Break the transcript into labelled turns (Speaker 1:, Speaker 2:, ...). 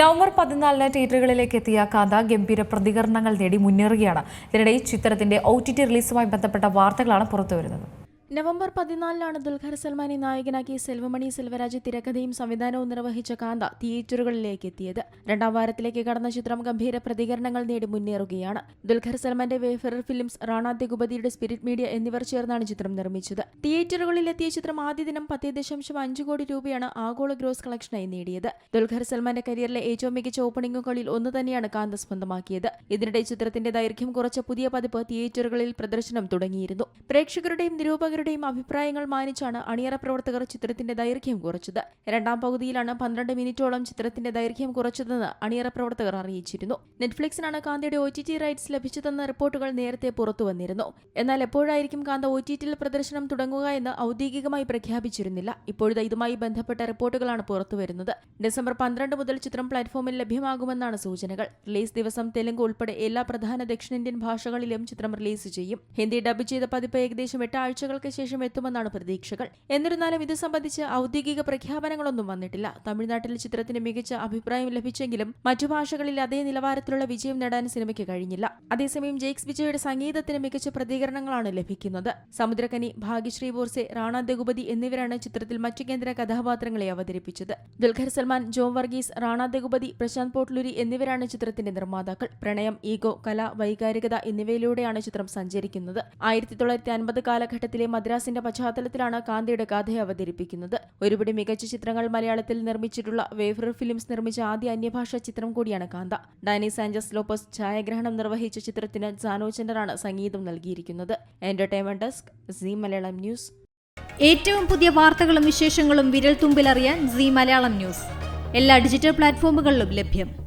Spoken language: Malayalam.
Speaker 1: നവംബർ പതിനാലിന് തിയേറ്ററുകളിലേക്ക് എത്തിയ കഥ ഗംഭീര പ്രതികരണങ്ങൾ നേടി മുന്നേറുകയാണ്. ഇതിനിടെ ചിത്രത്തിന്റെ ഒ ടി ടി റിലീസുമായി ബന്ധപ്പെട്ട വാർത്തകളാണ് പുറത്തുവരുന്നത്.
Speaker 2: നവംബർ പതിനാലിനാണ് ദുൽഖർ സൽമാനെ നായകനാക്കി സെൽവമണി സെൽവരാജ് തിരക്കഥയും സംവിധാനവും നിർവഹിച്ച കാന്ത തിയേറ്ററുകളിലേക്ക് എത്തിയത് രണ്ടാം വാരത്തിലേക്ക് കടന്ന ചിത്രം ഗംഭീര പ്രതികരണങ്ങൾ നേടി മുന്നേറുകയാണ്. ദുൽഖർ സൽമാന്റെ വേഫറർ ഫിലിംസ് റാണാ ദഗുപതിയുടെ സ്പിരിറ്റ് മീഡിയ എന്നിവർ ചേർന്നാണ് ചിത്രം നിർമ്മിച്ചത്. തിയേറ്ററുകളിലെത്തിയ ചിത്രം ആദ്യ ദിനം പത്തേ ദശാംശം അഞ്ച് കോടി രൂപയാണ് ആഗോള ഗ്രോസ് കളക്ഷനായി നേടിയത്. ദുൽഖർ സൽമാന്റെ കരിയറിലെ ഏറ്റവും മികച്ച ഓപ്പണിംഗുകളിൽ ഒന്ന് തന്നെയാണ് കാന്ത സ്വന്തമാക്കിയത്. ഇതിനിടെ ചിത്രത്തിന്റെ ദൈർഘ്യം കുറച്ച പുതിയ പതിപ്പ് തിയേറ്ററുകളിൽ പ്രദർശനം തുടങ്ങിയിരുന്നു. പ്രേക്ഷകരുടെയും നിരൂപകരുടെയും അഭിപ്രായങ്ങൾ മാനിച്ചാണ് അണിയറ പ്രവർത്തകർ ചിത്രത്തിന്റെ ദൈർഘ്യം കുറച്ചത്. രണ്ടാം പകുതിയിലാണ് പന്ത്രണ്ട് മിനിറ്റോളം ചിത്രത്തിന്റെ ദൈർഘ്യം കുറച്ചതെന്ന് അണിയറ പ്രവർത്തകർ അറിയിച്ചിരുന്നു. നെറ്റ്ഫ്ലിക്സിനാണ് കാന്തയുടെ ഒ ടി റൈറ്റ്സ് ലഭിച്ചതെന്ന റിപ്പോർട്ടുകൾ നേരത്തെ പുറത്തു വന്നിരുന്നു എന്നാൽ എപ്പോഴായിരിക്കും കാന്ത ഒ ടി പ്രദർശനം തുടങ്ങുക എന്ന് ഔദ്യോഗികമായി പ്രഖ്യാപിച്ചിരുന്നില്ല. ഇപ്പോഴത്തെ ഇതുമായി ബന്ധപ്പെട്ട റിപ്പോർട്ടുകളാണ് പുറത്തുവരുന്നത്. ഡിസംബർ പന്ത്രണ്ട് മുതൽ ചിത്രം പ്ലാറ്റ്ഫോമിൽ ലഭ്യമാകുമെന്നാണ് സൂചനകൾ. റിലീസ് ദിവസം തെലുങ്ക് ഉൾപ്പെടെ എല്ലാ പ്രധാന ദക്ഷിണേന്ത്യൻ ഭാഷകളിലും ചിത്രം റിലീസ് ചെയ്യും. ഹിന്ദി ഡബ് ചെയ്ത പതിപ്പ് ഏകദേശം എട്ട് ആഴ്ചകൾക്ക് ശേഷം എത്തുമെന്നാണ് പ്രതീക്ഷകൾ. എന്നിരുന്നാലും ഇത് സംബന്ധിച്ച് ഔദ്യോഗിക പ്രഖ്യാപനങ്ങളൊന്നും വന്നിട്ടില്ല. തമിഴ്നാട്ടിൽ ചിത്രത്തിന് മികച്ച അഭിപ്രായം ലഭിച്ചെങ്കിലും മറ്റു ഭാഷകളിൽ അതേ നിലവാരത്തിലുള്ള വിജയം നേടാൻ സിനിമയ്ക്ക് കഴിഞ്ഞില്ല. അതേസമയം ജെയ്ക്സ് വിജയുടെ സംഗീതത്തിന് മികച്ച പ്രതികരണങ്ങളാണ് ലഭിക്കുന്നത്. സമുദ്രകനി ഭാഗ്യശ്രീ ബോർസെ റാണ ദഗുപതി എന്നിവരാണ് ചിത്രത്തിൽ മറ്റു കേന്ദ്ര കഥാപാത്രങ്ങളെ അവതരിപ്പിച്ചത്. ദുൽഖർ സൽമാൻ ജോം വർഗീസ് റാണ ദഗുപതി പ്രശാന്ത് പോട്ട്ലുരി എന്നിവരാണ് ചിത്രത്തിന്റെ നിർമ്മാതാക്കൾ. പ്രണയം ഈഗോ കല വൈകാരികത എന്നിവയിലൂടെയാണ് ചിത്രം സഞ്ചരിക്കുന്നത്. ആയിരത്തി തൊള്ളായിരത്തി അൻപത് കാലഘട്ടത്തിലെ മദ്രാസിന്റെ പശ്ചാത്തലത്തിലാണ് കാന്തിയുടെ കഥ അവതരിപ്പിക്കുന്നത്. ഒരുപിടി മികച്ച ചിത്രങ്ങൾ മലയാളത്തിൽ നിർമ്മിച്ചിട്ടുള്ള വേഫർ ഫിലിംസ് നിർമ്മിച്ച ആദ്യ അന്യഭാഷാ ചിത്രം കൂടിയാണ് കാന്ത. ഡാനി സാഞ്ചസ് ലോപ്പസ് ഛായാഗ്രഹണം നിർവഹിച്ച ചിത്രത്തിന് ജാനോ ചെന്നറാണ് സംഗീതം നൽകിയിരിക്കുന്നത്. Entertainment desk Zee Malayalam news.
Speaker 3: ഏറ്റവും പുതിയ വാർത്തകളും വിശേഷങ്ങളും വിരൽ തുമ്പിലറിയാൻ സി മലയാളം ന്യൂസ്. എല്ലാ ഡിജിറ്റൽ പ്ലാറ്റ്ഫോമുകളിലും ലഭ്യം.